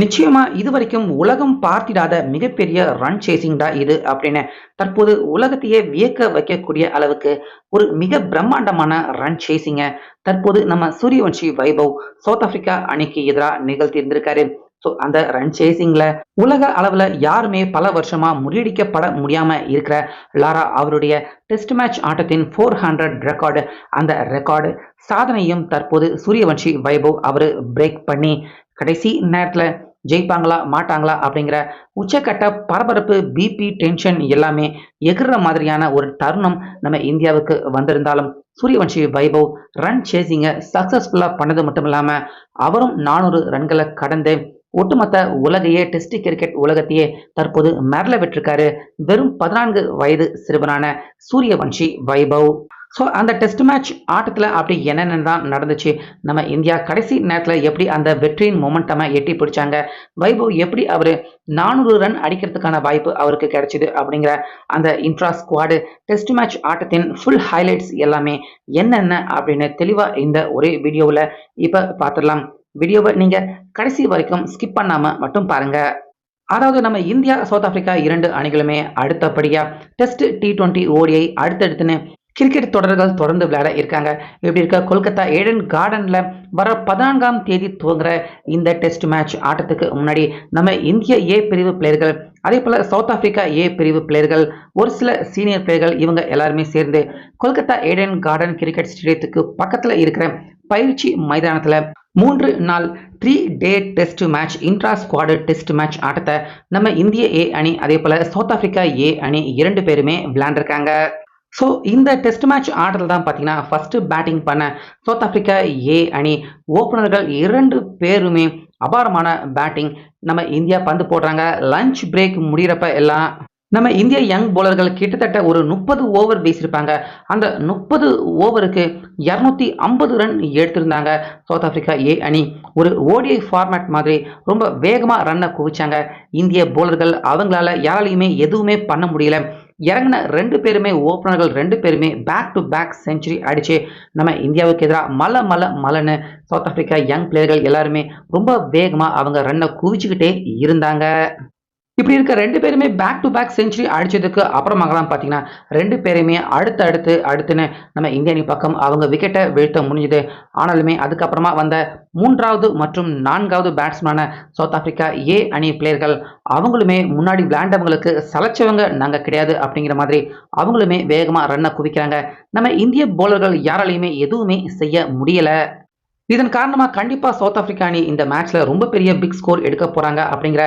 நிச்சயமா இதுவரைக்கும் உலகம் பார்த்திடாத மிகப்பெரிய ரன் சேசிங் தான் இது அப்படின்னு தற்போது உலகத்தையே வியக்க வைக்கக்கூடிய அளவுக்கு ஒரு மிக பிரம்மாண்டமான ரன் சேசிங்க தற்போது நம்ம சூரியவன்ஷி வைபவ் சவுத் ஆப்பிரிக்கா அணிக்கு எதிராக நிகழ்த்தியிருந்திருக்காரு. ஸோ அந்த ரன் சேசிங்ல உலக அளவில் யாருமே பல வருஷமா முறியடிக்கப்பட முடியாம இருக்கிற லாரா அவருடைய டெஸ்ட் மேட்ச் ஆட்டத்தின் ஃபோர் ஹண்ட்ரட் ரெக்கார்டு அந்த ரெக்கார்டு சாதனையும் தற்போது சூரியவன்ஷி வைபவ் அவர் பிரேக் பண்ணி கடைசி நேரத்தில் ஜெயிப்பாங்களா மாட்டாங்களா அப்படிங்கிற உச்சக்கட்ட பரபரப்பு பிபி டென்ஷன் எல்லாமே எகிற மாதிரியான ஒரு தருணம் நம்ம இந்தியாவுக்கு வந்திருந்தாலும் சூரியவன்ஷி வைபவ் ரன் சேசிங்கை சக்ஸஸ்ஃபுல்லாக பண்ணது மட்டும் இல்லாமல் அவரும் நானூறு ரன்களை கடந்து ஒட்டுமொத்த உலகையே டெஸ்ட் கிரிக்கெட் உலகத்தையே தற்போது மரல விட்டிருக்காரு. வெறும் பதினான்கு வயது சிறுவனான சூரியவன்ஷி வைபவ். ஸோ அந்த டெஸ்ட் மேட்ச் ஆட்டத்தில் அப்படி என்னென்ன தான் நடந்துச்சு? நம்ம இந்தியா கடைசி நேரத்தில் எப்படி அந்த வெற்றியின் மொமெண்டமை எட்டி பிடிச்சாங்க? வைபவ் எப்படி அவர் நானூறு ரன் அடிக்கிறதுக்கான வாய்ப்பு அவருக்கு கிடைச்சிது அப்படிங்கிற அந்த இன்ட்ரா ஸ்குவாடு டெஸ்ட் மேட்ச் ஆட்டத்தின் ஃபுல் ஹைலைட்ஸ் எல்லாமே என்னென்ன அப்படின்னு தெளிவாக இந்த ஒரே வீடியோவில் இப்போ பார்த்துடலாம். வீடியோவை நீங்கள் கடைசி வரைக்கும் ஸ்கிப் பண்ணாமல் மட்டும் பாருங்கள் அதாவது நம்ம இந்தியா சவுத் ஆப்பிரிக்கா இரண்டு அணிகளுமே அடுத்தபடியாக டெஸ்ட் டி டுவெண்ட்டி ஓடிஐ அடுத்தடுத்துன்னு கிரிக்கெட் தொடர்கள் தொடர்ந்து விளையாட இருக்காங்க. இப்படி இருக்க கொல்கத்தா ஏடன் கார்டனில் வர பதினான்காம் தேதி துவங்குற இந்த டெஸ்ட் மேட்ச் ஆட்டத்துக்கு முன்னாடி நம்ம இந்திய ஏ பிரிவு பிளேயர்கள் அதே போல் சவுத் ஆப்பிரிக்கா ஏ பிரிவு பிளேயர்கள் ஒரு சில சீனியர் பிளேயர்கள் இவங்க எல்லாருமே சேர்ந்து கொல்கத்தா ஏடன் கார்டன் கிரிக்கெட் ஸ்டேடியத்துக்கு பக்கத்தில் இருக்கிற பயிற்சி மைதானத்தில் மூன்று நாள் three day test match intra squad test match ஆட்டத்தை நம்ம இந்திய ஏ அணி அதே போல் சவுத் ஆப்பிரிக்கா ஏ அணி இரண்டு பேருமே விளையாண்டுருக்காங்க. ஸோ இந்த டெஸ்ட் மேட்ச் ஆர்டரில் தான் பார்த்தீங்கன்னா ஃபஸ்ட்டு பேட்டிங் பண்ண சவுத் ஆப்பிரிக்கா ஏ அணி ஓப்பனர்கள் இரண்டு பேருமே அபாரமான பேட்டிங் நம்ம இந்தியா பந்து போடுறாங்க. லஞ்ச் பிரேக் முடிகிறப்ப எல்லாம் நம்ம இந்திய யங் போலர்கள் கிட்டத்தட்ட ஒரு முப்பது ஓவர் வீசியிருப்பாங்க அந்த முப்பது ஓவருக்கு இரநூத்தி ஐம்பது ரன் எடுத்திருந்தாங்க சவுத் ஆப்பிரிக்கா ஏ அணி. ஒரு ஓடிஐ ஃபார்மேட் மாதிரி ரொம்ப வேகமாக ரன்னை குவிச்சாங்க. இந்திய போலர்கள் அவங்களால யாராலையுமே எதுவுமே பண்ண முடியல. இறங்கின ரெண்டு பேருமே ஓப்பனர்கள் ரெண்டு பேருமே பேக் டு பேக் செஞ்சுரி அடிச்சு நம்ம இந்தியாவுக்கு எதிராக மலை மலை மலைன்னு சவுத் ஆப்பிரிக்கா யங் பிளேயர்கள் எல்லாருமே ரொம்ப வேகமாக அவங்க ரன்னை குவிச்சுக்கிட்டே இருந்தாங்க. இப்படி இருக்க ரெண்டு பேருமே பேக் டு பேக் செஞ்சுரி அடிச்சதுக்கு அப்புறமாக தான் பார்த்தீங்கன்னா ரெண்டு பேருமே அடுத்து அடுத்து அடுத்துன்னு நம்ம இந்திய அணி பக்கம் அவங்க விக்கெட்டை வீழ்த்த முடிஞ்சுது. ஆனாலுமே அதுக்கப்புறமா வந்த மூன்றாவது மற்றும் நான்காவது பேட்ஸ்மேனான சவுத் ஆப்பிரிக்கா ஏ அணி பிளேயர்கள் அவங்களுமே முன்னாடி விளையாண்டவங்களுக்கு சலைச்சவங்க நாங்கள் கிடையாது அப்படிங்கிற மாதிரி அவங்களுமே வேகமாக ரன்னை குவிக்கிறாங்க. நம்ம இந்திய போலர்கள் யாராலையுமே எதுவுமே செய்ய முடியலை. இதன் காரணமாக கண்டிப்பாக சவுத் ஆப்பிரிக்கா அணி இந்த மேட்ச்சில் ரொம்ப பெரிய பிக் ஸ்கோர் எடுக்க போகிறாங்க அப்படிங்கிற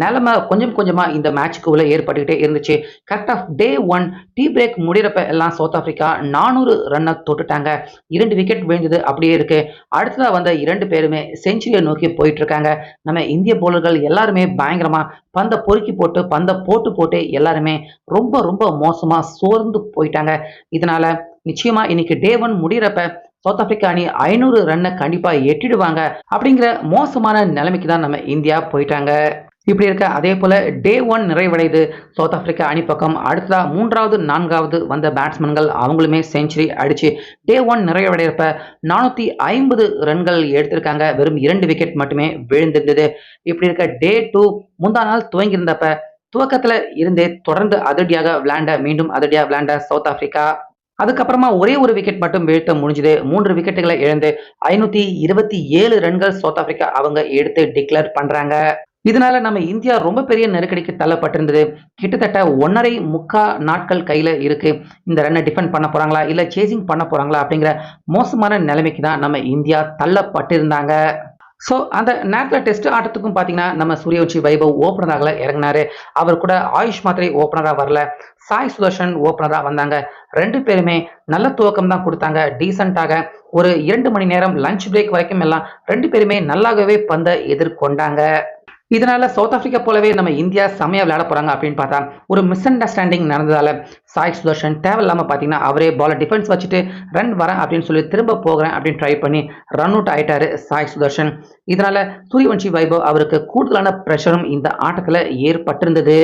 நிலமை கொஞ்சம் கொஞ்சமாக இந்த மேட்ச்சுக்குள்ளே ஏற்பட்டுக்கிட்டே இருந்துச்சு. கரெக்டாக டே ஒன் டீ பிரேக் முடிகிறப்ப எல்லாம் சவுத் ஆப்பிரிக்கா நானூறு ரன்னை தொட்டுட்டாங்க. இரண்டு விக்கெட் விழுந்தது அப்படியே இருக்கு. அடுத்ததாக வந்த இரண்டு பேருமே செஞ்சுரியை நோக்கி போயிட்டு இருக்காங்க நம்ம இந்திய போலர்கள் எல்லாருமே பயங்கரமாக பந்தை பொறுக்கி போட்டு பந்தை போட்டு போட்டு எல்லாருமே ரொம்ப ரொம்ப மோசமாக சோர்ந்து போயிட்டாங்க. இதனால நிச்சயமா இன்னைக்கு டே ஒன் முடிகிறப்ப சவுத் ஆப்பிரிக்கா அணி ஐநூறு ரன்னை கண்டிப்பாக எட்டிடுவாங்க அப்படிங்கிற மோசமான நிலைமைக்கு தான் நம்ம இந்தியா போயிட்டாங்க. இப்படி இருக்க அதே போல டே ஒன் நிறைவடைது சவுத் ஆப்பிரிக்கா அணி பக்கம் அடுத்ததாக மூன்றாவது நான்காவது வந்த பேட்ஸ்மேன்கள் அவங்களுமே செஞ்சுரி அடிச்சு டே ஒன் நிறைவடைகிறப்ப நானூற்றி ஐம்பது ரன்கள் எடுத்திருக்காங்க. வெறும் இரண்டு விக்கெட் மட்டுமே விழுந்திருந்தது. இப்படி இருக்க டே டூ முந்தா நாள் துவங்கியிருந்தப்ப துவக்கத்தில் இருந்தே தொடர்ந்து அதிரடியாக விளையாண்ட மீண்டும் அதிரடியாக விளையாண்ட சவுத் ஆப்பிரிக்கா அதுக்கப்புறமா ஒரே ஒரு விக்கெட் மட்டும் வீழ்த்த முடிஞ்சது. மூன்று விக்கெட்டுகளை இழந்து ஐநூத்தி இருபத்தி ஏழு ரன்கள் சவுத் ஆப்பிரிக்கா அவங்க எடுத்து டிக்ளேர் பண்றாங்க. இதனால நம்ம இந்தியா ரொம்ப பெரிய நெருக்கடிக்கு தள்ளப்பட்டிருந்தது. கிட்டத்தட்ட ஒன்னரை முக்கா நாட்கள் கையில இருக்கு. இந்த ரன்னை டிஃபெண்ட் பண்ண போறாங்களா? இல்ல சேசிங் பண்ண போறாங்களா? அப்படிங்கிற மோசமான நிலைமைக்கு தான் நம்ம இந்தியா தள்ளப்பட்டிருந்தாங்க. ஸோ அந்த நேரத்தில் டெஸ்ட் ஆட்டத்துக்கும் பார்த்தீங்கன்னா நம்ம சூரியவன்ஷி வைபவ் ஓப்பனராக இறங்கினாரு. அவர் கூட ஆயுஷ் மாத்திரை ஓப்பனராக வரல. சாய் சுதர்ஷன் ஓப்பனராக வந்தாங்க. ரெண்டு பேருமே நல்ல துவக்கம் தான் கொடுத்தாங்க. டீசெண்டாக ஒரு இரண்டு மணி நேரம் லஞ்ச் பிரேக் வரைக்கும் எல்லாம் ரெண்டு பேருமே நல்லாகவே பந்தை எதிர்கொண்டாங்க. இதனால சவுத் ஆப்பிரிக்கா போலவே நம்ம இந்தியா செமையா விளையாட போறாங்க அப்படின்னு பார்த்தா ஒரு மிஸ் அண்டர்ஸ்டாண்டிங் நடந்ததால சாய் சுதர்ஷன் தேவையில்லாம பார்த்தீங்கன்னா அவரே பால டிஃபென்ஸ் வச்சுட்டு ரன் வரேன் அப்படின்னு சொல்லி திரும்ப போகிறேன் அப்படின்னு ட்ரை பண்ணி ரன் அவுட் ஆயிட்டாரு சாய் சுதர்ஷன். இதனால சூரியவன்ஷி வைபவ் அவருக்கு கூடுதலான ப்ரெஷரும் இந்த ஆட்டத்தில் ஏற்பட்டிருந்தது.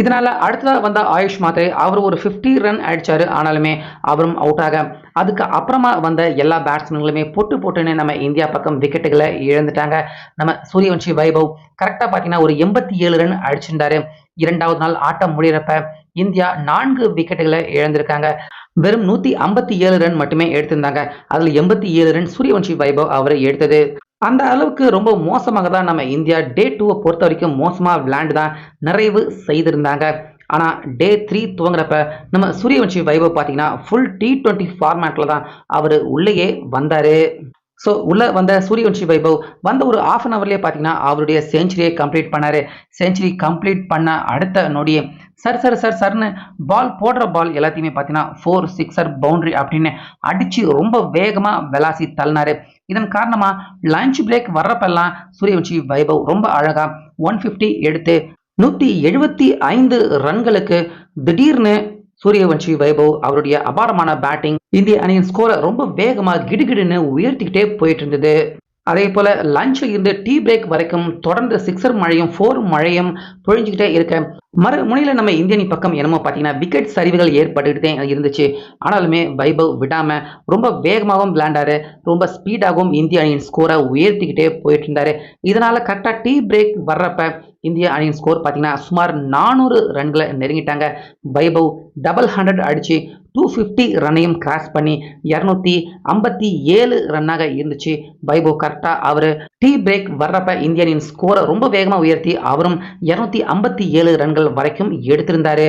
இதனால அடுத்ததாக வந்த ஆயுஷ் மாத்ரே அவர் ஒரு 50 ரன் அடிச்சாரு. ஆனாலுமே அவரும் அவுட் ஆக அதுக்கு அப்புறமா வந்த எல்லா பேட்ஸ்மேன்களுமே பொட்டு போட்டுன்னு நம்ம இந்தியா பக்கம் விக்கெட்டுகளை இழந்துட்டாங்க. நம்ம சூரியவன்ஷி வைபவ் கரெக்டாக பார்த்தீங்கன்னா ஒரு எண்பத்தி ஏழு ரன் அடிச்சிருந்தாரு. இரண்டாவது நாள் ஆட்டம் முடிகிறப்ப இந்தியா நான்கு விக்கெட்டுகளை இழந்திருக்காங்க. வெறும் நூத்தி ஐம்பத்தி ஏழு ரன் மட்டுமே எடுத்திருந்தாங்க. அதுல எண்பத்தி ஏழு ரன் சூரியவன்ஷி வைபவ் அவர் எடுத்தது. அந்த அளவுக்கு ரொம்ப மோசமாக தான் நம்ம இந்தியா டே டூவை பொறுத்த வரைக்கும் மோசமாக விளையாண்டு தான் நிறைவு செய்திருந்தாங்க. ஆனால் டே த்ரீ துவங்குறப்ப நம்ம சூரியவன்ஷி வைபவ் பார்த்தீங்கன்னா ஃபுல் டி டுவெண்ட்டி ஃபார்மேட்டில் தான் அவர் உள்ளேயே வந்தார். ஸோ உள்ளே வந்த சூரியவன்ஷி வைபவ் வந்த ஒரு ஆஃப் அன் ஹவர்லேயே பார்த்தீங்கன்னா அவருடைய செஞ்சுரியை கம்ப்ளீட் பண்ணார். செஞ்சுரி கம்ப்ளீட் பண்ண அடுத்த நொடியே சார் சார் சார் சர்னு பால் போடுற பால் எல்லாத்தையுமே பார்த்தீங்கன்னா ஃபோர் சிக்ஸர் பவுண்ட்ரி அப்படின்னு அடித்து ரொம்ப வேகமாக விளாசி தள்ளினார். இதன் காரணமாக லஞ்ச் பிரேக் வர்றப்பெல்லாம் சூரியவன்ஷி வைபவ் ரொம்ப அழகாக ஒன் ஃபிஃப்டி எடுத்து நூற்றி எழுபத்தி ஐந்து ரன்களுக்கு திடீர்னு சூரியவன்ஷி வைபவ் அவருடைய அபாரமான பேட்டிங் இந்திய அணியின் ஸ்கோரை ரொம்ப வேகமாக கிடுகிடுன்னு உயர்த்திக்கிட்டே போயிட்டு இருந்தது. அதே போல் லஞ்சில் இருந்து டீ பிரேக் வரைக்கும் தொடர்ந்து சிக்ஸர் மழையும் ஃபோர் மழையும் பொழிஞ்சுக்கிட்டே இருக்க. மறு முனையில் நம்ம இந்திய அணி பக்கம் என்னமோ பார்த்தீங்கன்னா விக்கெட் சரிவுகள் ஏற்பட்டுக்கிட்டே இருந்துச்சு. ஆனாலுமே வைபவ் விடாமல் ரொம்ப வேகமாகவும் விளையாண்டாரு. ரொம்ப ஸ்பீடாகவும் இந்திய அணியின் ஸ்கோரை உயர்த்திக்கிட்டே போயிட்டு இருந்தாரு இதனால் கரெக்டாக டீ பிரேக் வர்றப்ப இந்திய அணியின் ஸ்கோர் பார்த்தீங்கன்னா சுமார் நானூறு ரன்களை நெருங்கிட்டாங்க. வைபவ் டபுள் ஹண்ட்ரட் அடித்து டூ ஃபிஃப்டி ரன்னையும் கிராஸ் பண்ணி இரநூத்தி ஐம்பத்தி ஏழு ரன்னாக இருந்துச்சு. பைபோ கரெக்டாக அவர் டீ பிரேக் வர்றப்ப இந்தியனின் ஸ்கோரை ரொம்ப வேகமாக உயர்த்தி அவரும் இரநூத்தி ஐம்பத்தி ஏழு ரன்கள் வரைக்கும் எடுத்திருந்தாரு.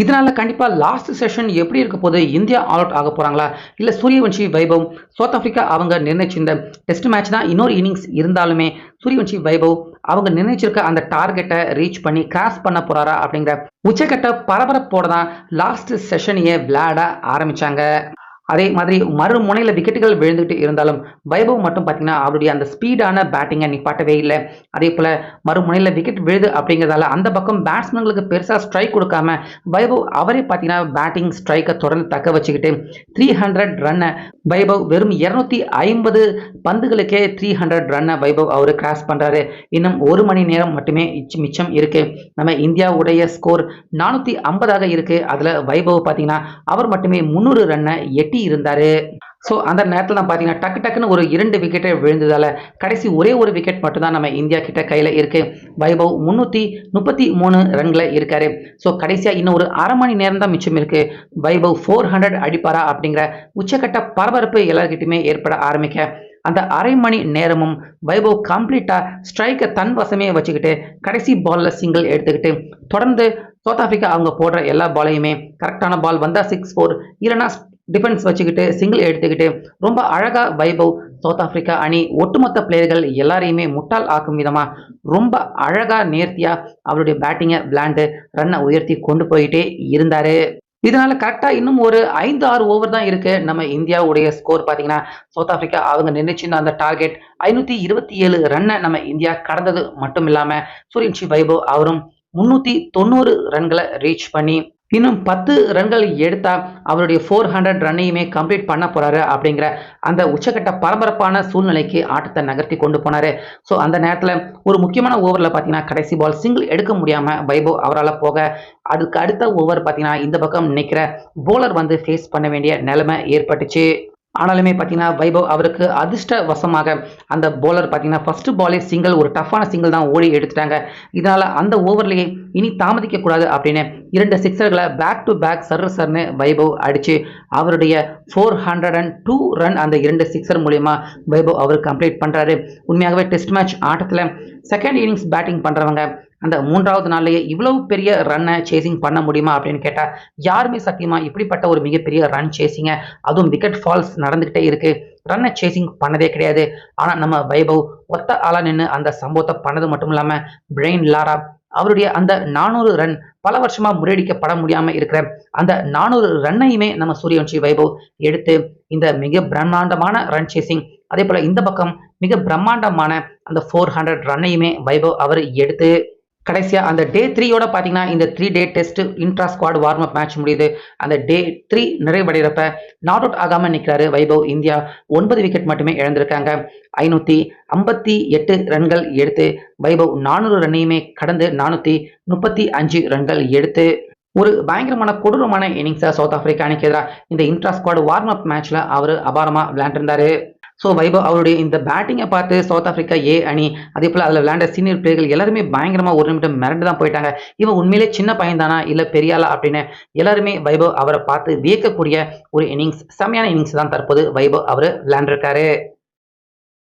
இதனால கண்டிப்பாக லாஸ்ட் செஷன் எப்படி இருக்க போது இந்தியா ஆல் அவுட் ஆக போகிறாங்களா இல்லை சூரியவன்ஷி வைபவ் சவுத் ஆஃப்ரிக்கா அவங்க நிர்ணயிச்சிருந்த டெஸ்ட் மேட்ச் தான் இன்னொரு இன்னிங்ஸ் இருந்தாலுமே சூரியவன்ஷி வைபவ் அவங்க நிர்ணயிச்சிருக்க அந்த டார்கெட்டை ரீச் பண்ணி கிராஸ் பண்ண போறாரா அப்படிங்கிற உச்சக்கட்ட பரபரப்போட தான் லாஸ்ட் செஷனையே விளையாட ஆரம்பிச்சாங்க. அதே மாதிரி மறுமுனையில் விக்கெட்டுகள் விழுந்துட்டு இருந்தாலும் வைபவ் மட்டும் பார்த்தீங்கன்னா அவருடைய அந்த ஸ்பீடான பேட்டிங்கை நிப்பாட்டவே இல்லை. அதே போல் மறுமுனையில் விக்கெட் விழுது அப்படிங்கிறதால அந்த பக்கம் பேட்ஸ்மேன்களுக்கு பெருசாக ஸ்ட்ரைக் கொடுக்காம வைபவ் அவரே பார்த்தீங்கன்னா பேட்டிங் ஸ்ட்ரைக்கை தொடர்ந்து தக்க வச்சுக்கிட்டு த்ரீ ஹண்ட்ரட் ரன்னை வைபவ் வெறும் இரநூத்தி ஐம்பது பந்துகளுக்கே த்ரீ ஹண்ட்ரட் ரன்னை வைபவ் அவர் கிராஸ் பண்ணுறாரு இன்னும் ஒரு மணி நேரம் மட்டுமே மிச்சம் இருக்கு. நம்ம இந்தியாவுடைய ஸ்கோர் நானூற்றி ஐம்பதாக இருக்குது அதில் வைபவ் பார்த்தீங்கன்னா அவர் மட்டுமே முந்நூறு ரன்னை எட்டி இருந்தாரு ஸோ அந்த நேரத்தில் தான் பார்த்தீங்கன்னா டக்கு டக்குன்னு ஒரு இரண்டு விக்கெட்டை விழுந்ததால கடைசி ஒரே ஒரு விக்கெட் மட்டும்தான் நம்ம இந்தியா கிட்ட கையில் இருக்கு. வைபவ் முந்நூற்றி முப்பத்தி மூணு ரன்களை இருக்காரு. ஸோ கடைசியாக இன்னும் ஒரு அரை மணி நேரம் தான் மிச்சம் இருக்குது வைபவ் ஃபோர் ஹண்ட்ரட் அடிப்பாரா அப்படிங்கிற உச்சக்கட்ட பரபரப்பு எல்லார்கிட்டையுமே ஏற்பட ஆரம்பிக்க அந்த அரை மணி நேரமும் வைபவ் கம்ப்ளீட்டாக ஸ்ட்ரைக்கை தன் வசமே வச்சுக்கிட்டு கடைசி பாலில் சிங்கிள் எடுத்துக்கிட்டு தொடர்ந்து சவுத் ஆப்பிரிக்கா அவங்க போடுற எல்லா பாலையுமே கரெக்டான பால் வந்தால் சிக்ஸ் ஃபோர் இல்லைனா டிஃபென்ஸ் வச்சுக்கிட்டு சிங்கிள் எடுத்துக்கிட்டு ரொம்ப அழகாக வைபவ் சவுத் ஆஃப்ரிக்கா அணி ஒட்டுமொத்த பிளேயர்கள் எல்லாரையுமே முட்டாள் ஆக்கும் விதமாக ரொம்ப அழகாக நேர்த்தியாக அவருடைய பேட்டிங்கை விளாண்டு ரன்னை உயர்த்தி கொண்டு போயிட்டே இருந்தார். இதனால கரெக்டாக இன்னும் ஒரு ஐந்து ஆறு ஓவர் தான் இருக்கு. நம்ம இந்தியாவுடைய ஸ்கோர் பார்த்தீங்கன்னா சவுத் ஆப்பிரிக்கா அவங்க நினைச்சிருந்த அந்த டார்கெட் ஐநூத்தி இருபத்தி ஏழு ரன்னை நம்ம இந்தியா கடந்தது மட்டும் இல்லாமல் சூரியன்ஷி வைபவ் அவரும் முன்னூத்தி தொண்ணூறு ரன்களை ரீச் பண்ணி இன்னும் பத்து ரன்கள் எடுத்தால் அவருடைய ஃபோர் ஹண்ட்ரட் ரன்னையுமே கம்ப்ளீட் பண்ண போகிறாரு அப்படிங்கிற அந்த உச்சக்கட்ட பரபரப்பான சூழ்நிலைக்கு ஆட்டத்தை நகர்த்தி கொண்டு போனார். ஸோ அந்த நேரத்தில் ஒரு முக்கியமான ஓவரில் பார்த்தீங்கன்னா கடைசி பால் சிங்கிள் எடுக்க முடியாமல் வைபவ் அவரால் போக அதுக்கு அடுத்த ஓவர் பார்த்தீங்கன்னா இந்த பக்கம் நிற்கிற போலர் வந்து ஃபேஸ் பண்ண வேண்டிய நிலைமை ஏற்பட்டுச்சு. ஆனாலுமே பார்த்தீங்கன்னா வைபவ் அவருக்கு அதிர்ஷ்ட வசமாக அந்த போலர் பார்த்தீங்கன்னா ஃபர்ஸ்ட் பாலே சிங்கிள் ஒரு டஃப்பான சிங்கிள் தான் ஓடி எடுத்துட்டாங்க. இதனால் அந்த ஓவர்லேயே இனி தாமதிக்கக்கூடாது அப்படின்னு இரண்டு சிக்ஸர்களை பேக் டு பேக் சர் சர்னு வைபவ் அடித்து அவருடைய four hundred and two run அந்த இரண்டு சிக்ஸர் மூலயமா வைபவ் அவர் கம்ப்ளீட் பண்ணுறாரு உண்மையாகவே டெஸ்ட் மேட்ச் ஆட்டத்தில் செகண்ட் இன்னிங்ஸ் பேட்டிங் பண்ணுறவங்க அந்த மூன்றாவது நாள்லயே இவ்வளவு பெரிய ரன்னை சேசிங் பண்ண முடியுமா அப்படின்னு கேட்டா யாருமே சத்தியமா இப்படிப்பட்ட ஒரு மிகப்பெரிய ரன் சேசிங்க அதுவும் விக்கெட் ஃபால்ஸ் நடந்துகிட்டே இருக்கு. ரன்னை சேசிங் பண்ணதே கிடையாது. ஆனா நம்ம வைபவ் ஒத்த ஆளா நின்று அந்த சம்பவத்தை பண்ணது மட்டும் இல்லாம பிரெயின் லாரா அவருடைய அந்த நானூறு ரன் பல வருஷமா முறியடிக்கப்பட முடியாம இருக்கிற அந்த நானூறு ரன்னையுமே நம்ம சூரியவன்ஷி வைபவ் எடுத்து இந்த மிக பிரம்மாண்டமான ரன் சேசிங் அதே போல இந்த பக்கம் மிக பிரம்மாண்டமான அந்த ஃபோர் ஹண்ட்ரட் ரன்னையுமே வைபவ் அவர் எடுத்து கடைசியாக அந்த டே த்ரீயோட பார்த்தீங்கன்னா, இந்த three day test intra squad warm up match முடியுது. அந்த டே த்ரீ நிறைவடைகிறப்ப நாட் அவுட் ஆகாமல் நிற்கிறாரு வைபவ். இந்தியா ஒன்பது விக்கெட் மட்டுமே இழந்திருக்காங்க. 558 ரன்கள் எடுத்து வைபவ் 400 ரன்னையுமே கடந்து 435 ரன்கள் எடுத்து ஒரு பயங்கரமான கொடூரமான இன்னிங்ஸை சவுத் ஆப்பிரிக்கா அணிக்கு எதிராக இந்த இன்ட்ரா ஸ்குவாட் வார்ம் அப் மேட்ச்ல அவர் அபாரமாக விளையாண்டிருந்தாரு. ஸோ வைபவ் அவருடைய இந்த பேட்டிங்கை பார்த்து சவுத் ஆஃப்ரிக்கா ஏ அணி அதே போல் அதில் விளையாண்ட சீனியர் பிளேயர்கள் எல்லாருமே பயங்கரமாக ஒரு நிமிடம் மிரண்டு தான் போயிட்டாங்க. இவன் உண்மையிலே சின்ன பையன் தானா பெரியாளா அப்படின்னு எல்லாருமே வைபவ் அவரை பார்த்து வியக்கக்கூடிய ஒரு இன்னிங்ஸ் செம்மையான இன்னிங்ஸ் தான் தற்போது வைபவ் அவர் விளையாண்டிருக்காரு.